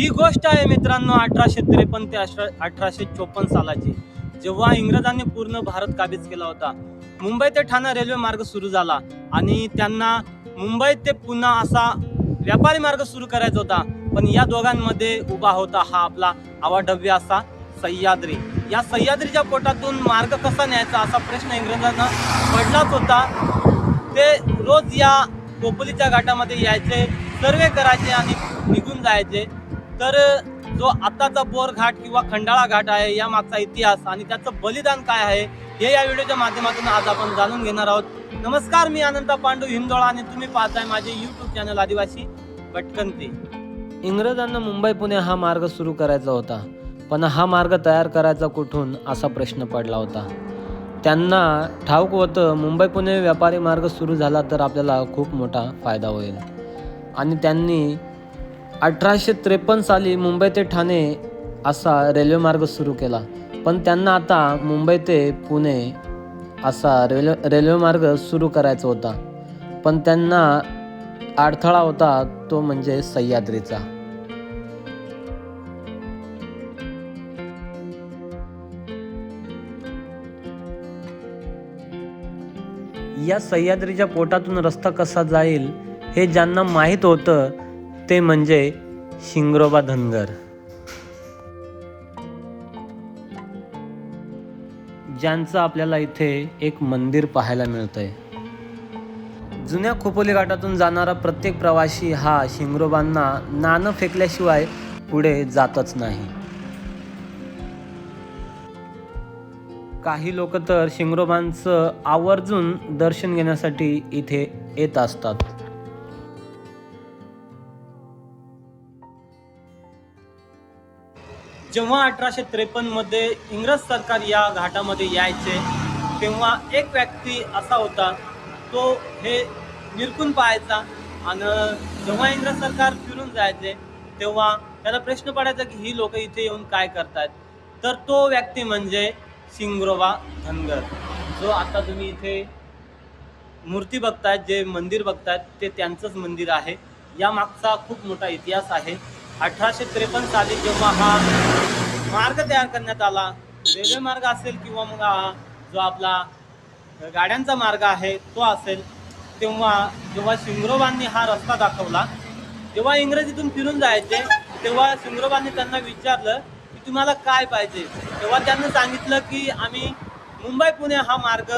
ही गोष्ट आहे मित्रांनो अठराशे त्रेपन्न ते अठरा अठराशे चोपन्न सालाची जेव्हा इंग्रजांनी पूर्ण भारत काबीज केला होता. मुंबई ते ठाणा रेल्वे मार्ग सुरू झाला आणि त्यांना मुंबई ते पुन्हा असा व्यापारी मार्ग सुरू करायचा होता. पण या दोघांमध्ये उभा होता हा आपला अवाढव्य असा सह्याद्री. या सह्याद्रीच्या पोटातून मार्ग कसा न्यायचा असा प्रश्न इंग्रजांना पडलाच होता. ते रोज या कोपलीच्या घाटामध्ये यायचे सर्वे करायचे आणि निघून जायचे. तर जो आताचा बोर घाट किंवा खंडाळा घाट आहे या मागचा इतिहास आणि त्याचं बलिदान काय आहे हे या व्हिडिओच्या माध्यमातून आज आपण जाणून घेणार आहोत. नमस्कार मी अनंता पांडू हिंदोळा आणि तुम्ही पाहताय माझे युट्यूब चॅनल आदिवासी भटकंती. इंग्रजांना मुंबई पुणे हा मार्ग सुरू करायचा होता. पण हा मार्ग तयार करायचा कुठून असा प्रश्न पडला होता. त्यांना ठाऊक होतं मुंबई पुणे व्यापारी मार्ग सुरू झाला तर आपल्याला खूप मोठा फायदा होईल. आणि त्यांनी अठराशे त्रेपन्न साली मुंबई ते ठाणे असा रेल्वे मार्ग सुरू केला. पण त्यांना आता मुंबई ते पुणे असा रेल्वे रेल्वे मार्ग सुरू करायचा होता. पण त्यांना अडथळा होता तो म्हणजे सह्याद्रीचा. या सह्याद्रीच्या पोटातून रस्ता कसा जाईल हे ज्यांना माहीत होतं ते म्हणजे शिंगरोबा धनगर. ज्यांचं आपल्याला इथे एक मंदिर पाहायला मिळतंय. जुन्या खोपोली घाटातून जाणारा प्रत्येक प्रवासी हा शिंगरोबांना नाणं फेकल्याशिवाय पुढे जातच नाही. काही लोक तर शिंगरोबांचं आवर्जून दर्शन घेण्यासाठी इथे येत असतात. जेव्हा अठराशे त्रेपन्नमध्ये इंग्रज सरकार या घाटामध्ये यायचे तेव्हा एक व्यक्ती असा होता तो हे निरकून पाहायचा आणि जेव्हा इंग्रज सरकार फिरून जायचे तेव्हा त्याला प्रश्न पडायचा की ही लोक इथे येऊन काय करतात तर तो व्यक्ती म्हणजे शिंगरोबा धनगर जो आता तुम्ही इथे मूर्ती बघतायत जे मंदिर बघतायत ते त्यांचंच मंदिर आहे. या मागचा खूप मोठा इतिहास आहे. अठराशे त्रेपन्न साली जेव्हा हा मार्ग तयार करण्यात आला रेल्वे मार्ग असेल किंवा मग जो आपला गाड्यांचा मार्ग आहे तो असेल तेव्हा जेव्हा शिंगरोबांनी हा रस्ता दाखवला जेव्हा इंग्रजीतून फिरून जायचे तेव्हा शिंगरोबांनी त्यांना विचारलं की तुम्हाला काय पाहिजे? तेव्हा त्यांना सांगितलं की आम्ही मुंबई पुणे हा मार्ग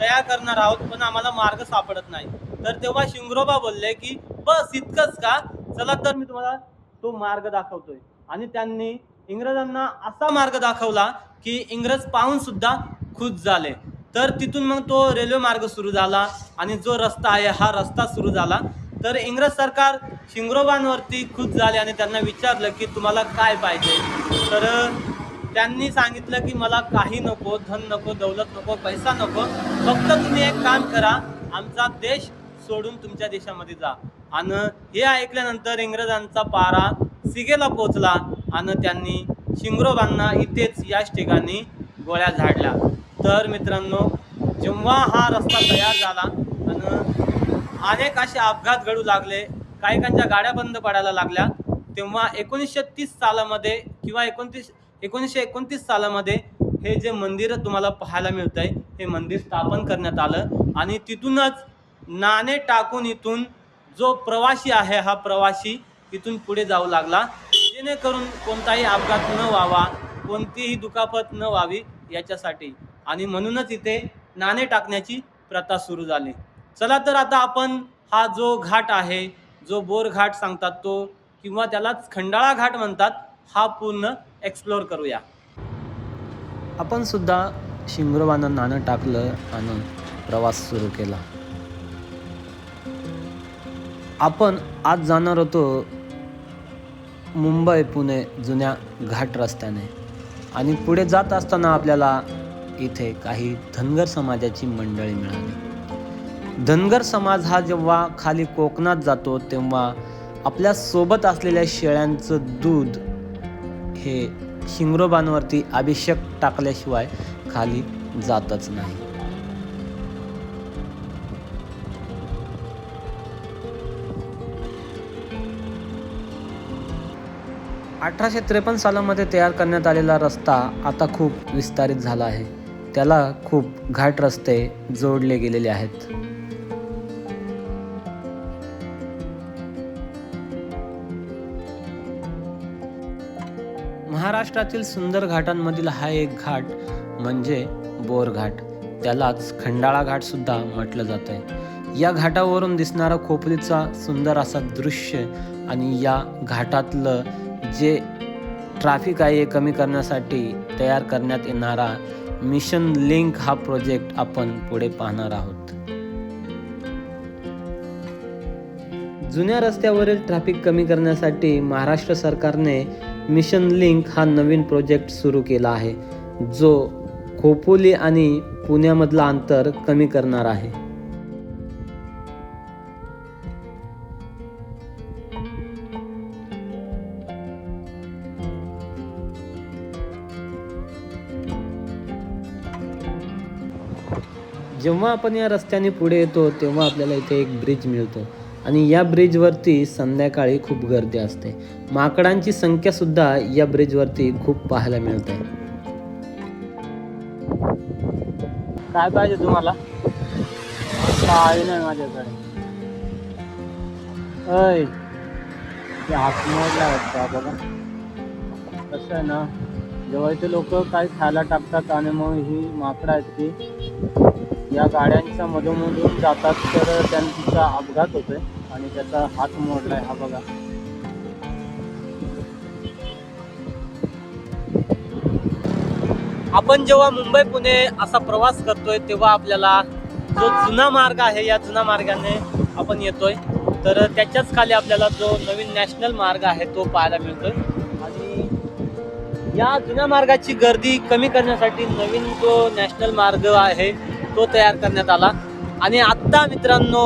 तयार करणार आहोत पण आम्हाला मार्ग सापडत नाही. तर तेव्हा शिंगरोबा बोलले की बस इतकंच का? चला तर मी तुम्हाला तो मार्ग दाखवतोय. आणि त्यांनी इंग्रजांना असा मार्ग दाखवला की इंग्रज पाहून सुद्धा खुश झाले. तर तिथून मग तो रेल्वे मार्ग सुरू झाला आणि जो रस्ता आहे हा रस्ता सुरू झाला. तर इंग्रज सरकार शिंग्रोबांवरती खुश झाले आणि त्यांना विचारलं की तुम्हाला काय पाहिजे? तर त्यांनी सांगितलं की मला काही नको धन नको दौलत नको पैसा नको. फक्त तुम्ही एक काम करा आमचा देश सोडून तुमच्या देशामध्ये जा. आणि हे ऐकल्यानंतर इंग्रजांचा पारा सिगेला पोचला आणि त्यांनी शिंगरोबांना इथेच याच ठिकाणी गोळ्या झाडल्या. तर मित्रांनो जेव्हा हा रस्ता तयार झाला आणि अनेक असे अपघात घडू लागले काहीकांच्या गाड्या बंद पडायला लागल्या तेव्हा एकोणीसशे तीस सालामध्ये किंवा एकोणतीस एकोणीसशे एकोणतीस सालामध्ये हे जे मंदिर तुम्हाला पाहायला मिळत आहे हे मंदिर स्थापन करण्यात आलं आणि तिथूनच नाणे टाकून इथून जो प्रवासी आहे हा प्रवासी इथून पुढे जाऊ लागला. जेणेकरून कोणताही अपघात न व्हावा कोणतीही दुखापत न व्हावी याच्यासाठी. आणि म्हणूनच इथे नाणे टाकण्याची प्रथा सुरू झाली. चला तर आता आपण हा जो घाट आहे जो बोर घाट सांगतात तो किंवा त्यालाच खंडाळा घाट म्हणतात हा पूर्ण एक्सप्लोअर करूया. आपण सुद्धा शिंगरोबानं नाणं टाकलं आणि प्रवास सुरू केला. आपण आज जाणार होतो मुंबई पुणे जुन्या घाट रस्त्याने. आणि पुढे जात असताना आपल्याला इथे काही धनगर समाजाची मंडळी मिळाली. धनगर समाज हा जेव्हा खाली कोकणात जातो तेव्हा आपल्यासोबत असलेल्या शेळ्यांचं दूध हे शिंगरोबांवरती अभिषेक टाकल्याशिवाय खाली जातच नाही. अठराशे त्रेपन्न सालामध्ये तयार करण्यात आलेला रस्ता आता खूप विस्तारित झाला आहे. त्याला खूप घाट रस्ते जोडले गेलेले आहेत. महाराष्ट्रातील सुंदर घाटांमधील हा एक घाट म्हणजे बोरघाट त्यालाच खंडाळा घाट सुद्धा म्हटलं जात आहे या घाटावरून दिसणारा खोपरीचा सुंदर असा दृश्य आणि या घाटातलं जे ट्रॅफिक आहे हे कमी करण्यासाठी तयार करण्यात येणारा मिशन लिंक हा प्रोजेक्ट आपण पुढे पाहणार आहोत. जुन्या रस्त्यावरील ट्रॅफिक कमी करण्यासाठी महाराष्ट्र सरकारने मिशन लिंक हा नवीन प्रोजेक्ट सुरू केला आहे जो खोपोली आणि पुण्यामधलं अंतर कमी करणार आहे. जेव्हा आपण या रस्त्याने पुढे येतो तेव्हा आपल्याला इथे एक ब्रिज मिळतो. आणि या ब्रिजवरती संध्याकाळी खूप गर्दी असते. माकडांची संख्या सुद्धा या ब्रिजवरती खूप पाहायला मिळते. काय पाहिजे तुम्हाला? काही नाही माझ्याकडे. अय ते हात वाटतं बघा. कसं आहे ना जेव्हा इथे लोक काही खायला टाकतात आणि मग ही माकडं आहेत ती. या गाड्यांच्या मधोमधून जातात तर त्यांचा अपघात होतोय आणि त्याचा हात मोडलाय हा बघा. आपण जेव्हा मुंबई पुणे असा प्रवास करतोय तेव्हा आपल्याला जो जुना मार्ग आहे या जुना मार्गाने आपण येतोय. तर त्याच्याच खाली आपल्याला जो नवीन नॅशनल मार्ग आहे तो पाहायला मिळतोय. आणि या जुन्या मार्गाची गर्दी कमी करण्यासाठी नवीन जो नॅशनल मार्ग आहे तो तयार करण्यात आला. आणि आत्ता मित्रांनो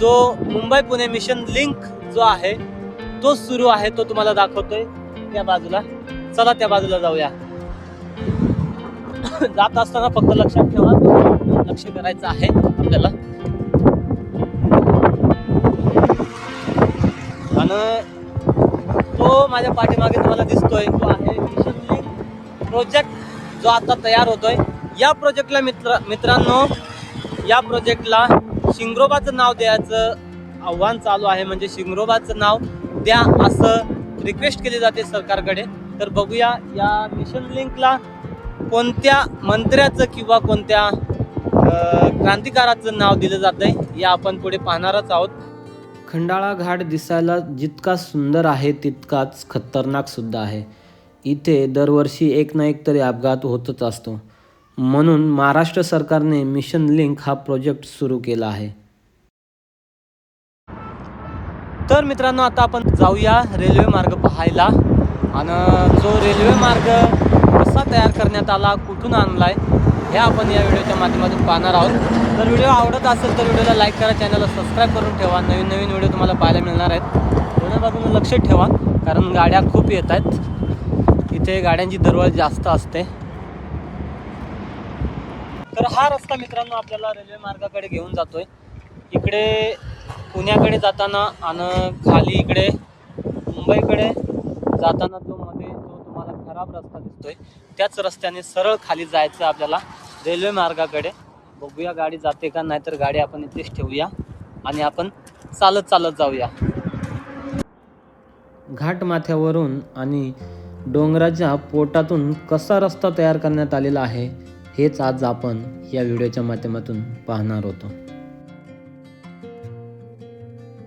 जो मुंबई पुणे मिशन लिंक जो आहे तो सुरू आहे तो तुम्हाला दाखवतोय. त्या बाजूला. चला त्या बाजूला जाऊया. जात असताना फक्त लक्षात ठेवा. लक्ष करायचं आहे आपल्याला. आणि तो माझ्या पाठीमागे तुम्हाला दिसतोय. तो आहे मिशन लिंक प्रोजेक्ट जो आता तयार होतोय. या प्रोजेक्टला मित्र मित्रांनो या प्रोजेक्टला शिंगरोबाचं नाव द्यायचं आव्हान चालू आहे. म्हणजे शिंगरोबाचं नाव द्या असं रिक्वेस्ट केली जाते सरकारकडे. तर बघूया या मिशन लिंकला कोणत्या मंत्र्याचं किंवा कोणत्या क्रांतिकाराचं नाव दिलं जातंय या आपण पुढे पाहणारच आहोत. खंडाळा घाट दिसायला जितका सुंदर आहे तितकाच खतरनाक सुद्धा आहे. इथे दरवर्षी एक ना एक तरी अपघात होतच असतो. म्हणून महाराष्ट्र सरकारने मिशन लिंक हा प्रोजेक्ट सुरू केला आहे. तर मित्रांनो आता आपण जाऊया रेल्वे मार्ग पाहायला. आणि जो रेल्वे मार्ग कसा तयार करण्यात आला कुठून आणलाय हे आपण या व्हिडिओच्या माध्यमातून पाहणार आहोत. जर व्हिडिओ आवडत असेल तर व्हिडिओला लाईक करा चॅनलला सबस्क्राईब करून ठेवा. नवीन नवीन व्हिडिओ तुम्हाला पाहायला मिळणार आहेत. दोन्ही बाजूने लक्ष ठेवा कारण गाड्या खूप येत आहेत. इथे गाड्यांची दरवळ जास्त असते. तर हा रस्ता मित्रांनो आपल्याला रेल्वे मार्गाकडे घेऊन जातोय. इकडे पुण्याकडे जाताना आणि खाली इकडे मुंबईकडे जाताना जो मध्ये जो तुम्हाला खराब रस्ता दिसतोय त्याच रस्त्याने सरळ खाली जायचं आपल्याला रेल्वे मार्गाकडे. बघूया गाडी जाते का नाहीतर गाडी आपण इथेच ठेवूया आणि आपण चालत चालत जाऊया. घाट माथ्यावरून आणि डोंगराच्या पोटातून कसा रस्ता तयार करण्यात आलेला आहे? हेच आज आपण या व्हिडिओच्या माध्यमातून पाहणार होतो.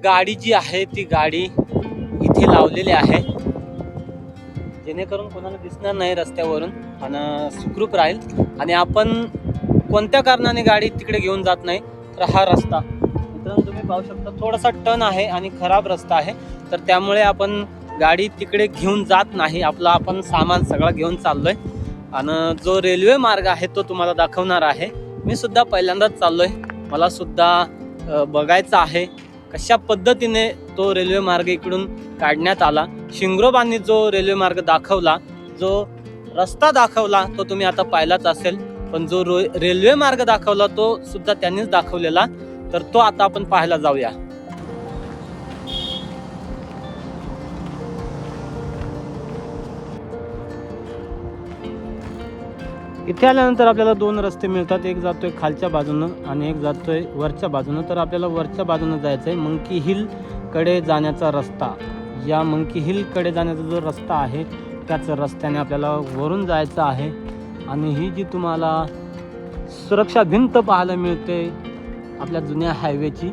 गाडी जी आहे ती गाडी इथे लावलेली आहे. जेणेकरून कोणाला दिसणार नाही रस्त्यावरून आणि सुखरूप राहील. आणि आपण कोणत्या कारणाने गाडी तिकडे घेऊन जात नाही तर हा रस्ता. मित्रांनो तुम्ही पाहू शकता थोडासा टन आहे आणि खराब रस्ता आहे. तर त्यामुळे आपण गाडी तिकडे घेऊन जात नाही. आपलं आपण सामान सगळं घेऊन चाललो आहे आणि जो रेल्वे मार्ग आहे तो तुम्हाला दाखवणार आहे. मी सुद्धा पहिल्यांदाच चाललोय. मला सुद्धा बघायचं आहे कशा पद्धतीने तो रेल्वे मार्ग इकडून काढण्यात आला. शिंगरोबांनी जो रेल्वे मार्ग दाखवला जो रस्ता दाखवला तो तुम्ही आता पाहिलाच असेल. पण जो रो रेल्वे मार्ग दाखवला तो सुद्धा त्यांनीच दाखवलेला. तर तो आता आपण पाहायला जाऊया. इथे आल्यानंतर आपल्याला दोन रस्ते मिळतात. एक जातोय खालच्या बाजूनं आणि एक जातोय वरच्या बाजूनं. तर आपल्याला वरच्या बाजूनं जायचं आहे मंकी हिलकडे जाण्याचा रस्ता. या मंकी हिलकडे जाण्याचा जो रस्ता आहे त्याच रस्त्याने आपल्याला वरून जायचं आहे. आणि ही जी तुम्हाला सुरक्षा भिंत पाहायला मिळते आपल्या जुन्या हायवेची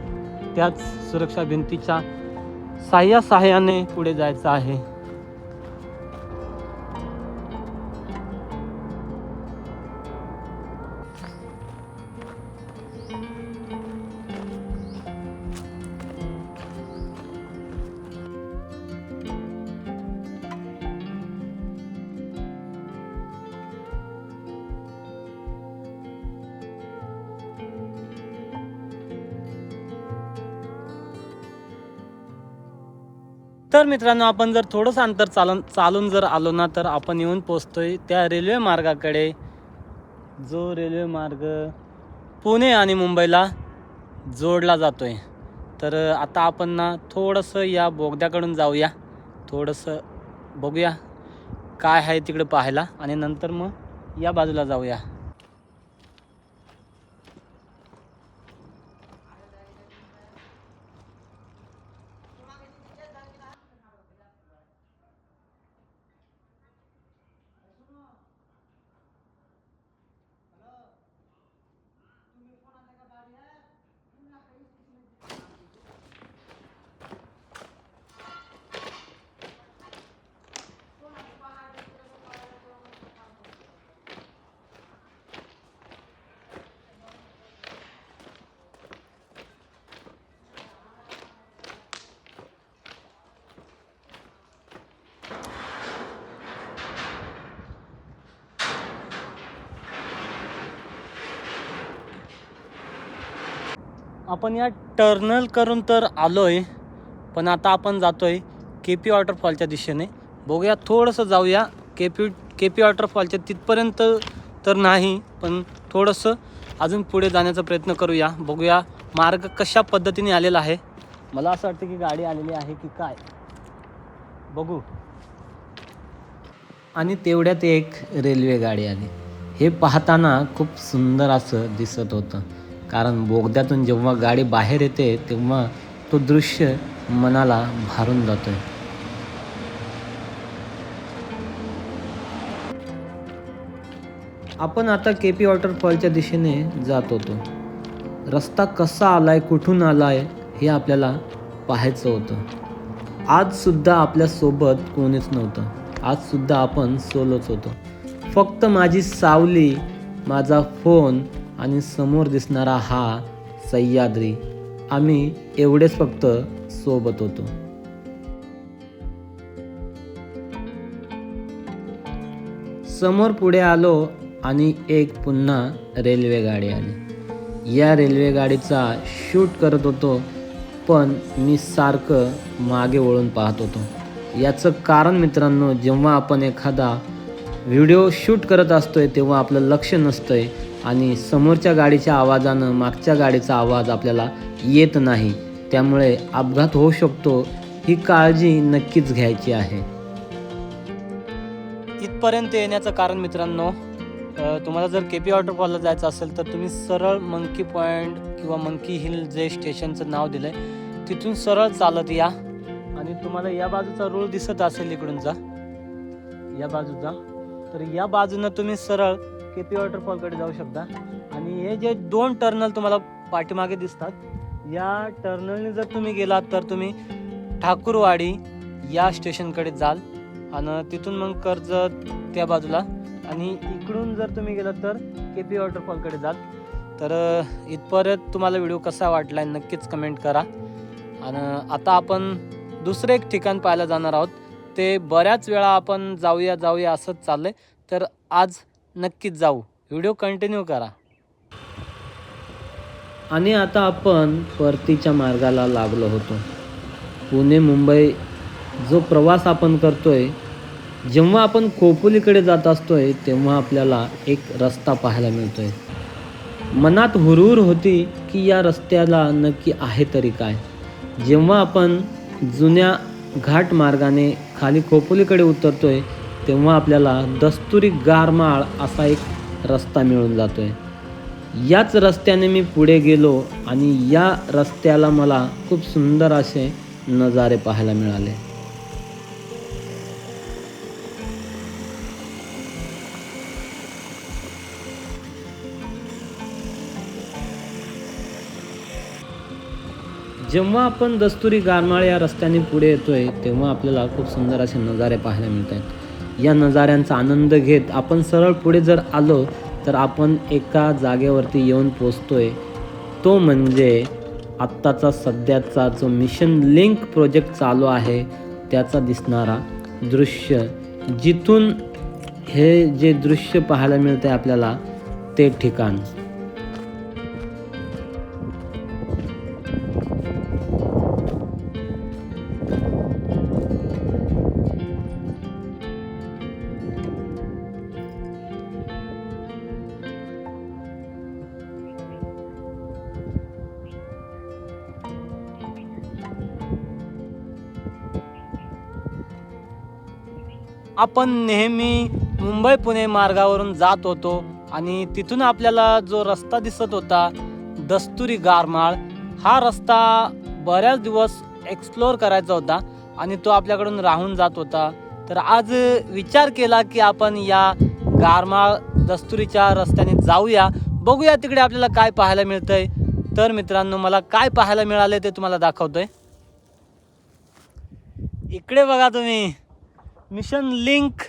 त्याच सुरक्षा भिंतीच्या साह्या साह्याने पुढे जायचं आहे. तर मित्रांनो आपण जर थोडंसं अंतर चालून चालून जर आलो ना तर आपण येऊन पोचतोय त्या रेल्वे मार्गाकडे. जो रेल्वे मार्ग पुणे आणि मुंबईला जोडला जातोय. तर आता आपण ना थोडंसं या बोगद्याकडून जाऊया. थोडंसं बघूया काय आहे तिकडे पाहायला आणि नंतर मग या बाजूला जाऊया. आपण या टर्नल करून तर आलोय पण आता आपण जातोय के पी वॉटरफॉलच्या दिशेने. बघूया थोडंसं जाऊया. के पी के पी वॉटरफॉलच्या तिथपर्यंत तर नाही पण थोडंसं अजून पुढे जाण्याचा प्रयत्न करूया. बघूया मार्ग कशा पद्धतीने आलेला आहे. मला असं वाटतं की गाडी आलेली आहे की काय? बघू. आणि तेवढ्यात एक रेल्वे गाडी आली. हे पाहताना खूप सुंदर असं दिसत होतं. कारण बोगद्यातून जेव्हा गाडी बाहेर येते तेव्हा तो दृश्य मनाला भारून जातोय. आपण आता के पी वॉटरफॉलच्या दिशेने जात होतो. रस्ता कसा आलाय कुठून आलाय हे आपल्याला पाहायचं होतं. आज सुद्धा कोणीच नव्हतं. आज सुद्धा आपण सोलोच होतो. फक्त माझी सावली माझा फोन आणि समोर दिसणारा हा सह्याद्री. आम्ही एवढेच फक्त सोबत होतो. समोर पुढे आलो आणि एक पुन्हा रेल्वे गाडी आली. या रेल्वे गाडीचा शूट करत होतो पण मी सारखं मागे वळून पाहत होतो. याचं कारण मित्रांनो जेव्हा आपण एखादा व्हिडिओ शूट करत असतोय तेव्हा आपलं लक्ष नसतंय. आणि समोरच्या गाडीच्या आवाजानं मागच्या गाडीचा आवाज आपल्याला येत नाही. त्यामुळे अपघात होऊ शकतो ही काळजी नक्कीच घ्यायची आहे. इथपर्यंत येण्याचं कारण मित्रांनो तुम्हाला जर के पी वॉटरफॉलला जायचं असेल तर तुम्ही सरळ मंकी पॉईंट किंवा मंकी हिल जे स्टेशनचं नाव दिलं आहे तिथून सरळ चालत या. आणि तुम्हाला या बाजूचा रोड दिसत असेल इकडून जा. या बाजूचा. तर या बाजूनं तुम्ही सरळ के पी वॉटरफॉलकडे जाऊ शकता? आणि हे जे दोन टर्नल तुम्हाला पाठीमागे दिसतात या टर्नलने जर तुम्ही गेलात तर तुम्ही ठाकूरवाडी या स्टेशनकडे जाल आणि तिथून मग कर्जत त्या बाजूला. आणि इकडून जर तुम्ही गेलात तर के पी वॉटरफॉलकडे जाल. तर इथपर्यंत तुम्हाला व्हिडिओ कसा वाटला आहे नक्कीच कमेंट करा. आणि आता आपण दुसरं एक ठिकाण पाहायला जाणार आहोत. ते बऱ्याच वेळा आपण जाऊया जाऊया असंच चाललं आहे तर आज नक्कीच जाऊ. व्हिडिओ कंटिन्यू करा. आणि आता आपण परतीच्या मार्गाला लागलो होतो. पुणे मुंबई जो प्रवास आपण करतोय जेव्हा आपण खोपोलीकडे जात असतोय तेव्हा आपल्याला एक रस्ता पाहायला मिळतोय. मनात हुरहुर होती की या रस्त्याला नक्की आहे तरी काय? जेव्हा आपण जुन्या घाट मार्गाने खाली खोपोलीकडे उतरतोय तेव्हा आपल्याला दस्तुरी गारमाळ असा एक रस्ता मिळून जातो आहे याच रस्त्याने मी पुढे गेलो आणि या रस्त्याला मला खूप सुंदर असे नजारे पाहायला मिळाले. जेव्हा आपण दस्तुरी गारमाळ या रस्त्याने पुढे येतोय तेव्हा आपल्याला खूप सुंदर असे नजारे पाहायला मिळत आहेत या नजाऱ्यांचा आनंद घेत आपण सरळ पुढे जर आलो तर आपण एका जागेवरती येऊन पोचतोय. तो म्हणजे आत्ताचा सध्याचा जो मिशन लिंक प्रोजेक्ट चालू आहे त्याचा दिसणारा दृश्य. जिथून हे जे दृश्य पाहायला मिळते आपल्याला ते ठिकाण. आपण नेहमी मुंबई पुणे मार्गावरून जात होतो आणि तिथून आपल्याला जो रस्ता दिसत होता दस्तुरी गारमाळ हा रस्ता बऱ्याच दिवस एक्सप्लोअर करायचा होता आणि तो आपल्याकडून राहून जात होता. तर आज विचार केला की आपण या गारमाळ दस्तुरीच्या रस्त्याने जाऊया. बघूया तिकडे आपल्याला काय पाहायला मिळतंय. तर मित्रांनो मला काय पाहायला मिळाले ते तुम्हाला दाखवतोय. इकडे बघा तुम्ही. मिशन लिंक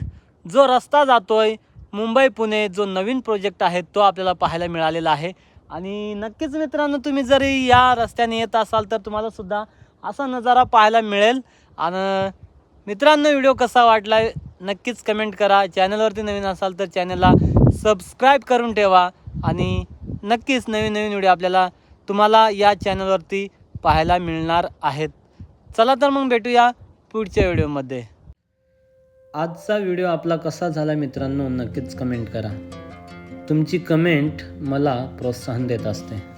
जो रस्ता जातोय मुंबई पुणे जो नवीन प्रोजेक्ट आहे तो आपल्याला पाहायला मिळालेला आहे. आणि नक्कीच मित्रांनो तुम्ही जरी या रस्त्याने येत असाल तर तुम्हाला सुद्धा असा नजारा पाहायला मिळेल. आणि मित्रांनो व्हिडिओ कसा वाटला नक्कीच कमेंट करा. चॅनलवरती नवीन असाल तर चॅनलला सबस्क्राईब करून ठेवा. आणि नक्कीच नवीन नवीन व्हिडिओ आपल्याला तुम्हाला या चॅनलवरती पाहायला मिळणार आहेत. चला तर मग भेटूया पुढच्या व्हिडिओमध्ये आजचा व्हिडिओ आपला कसा झाला मित्रांनो नक्कीच कमेंट करा. तुमची कमेंट मला प्रोत्साहन देत असते.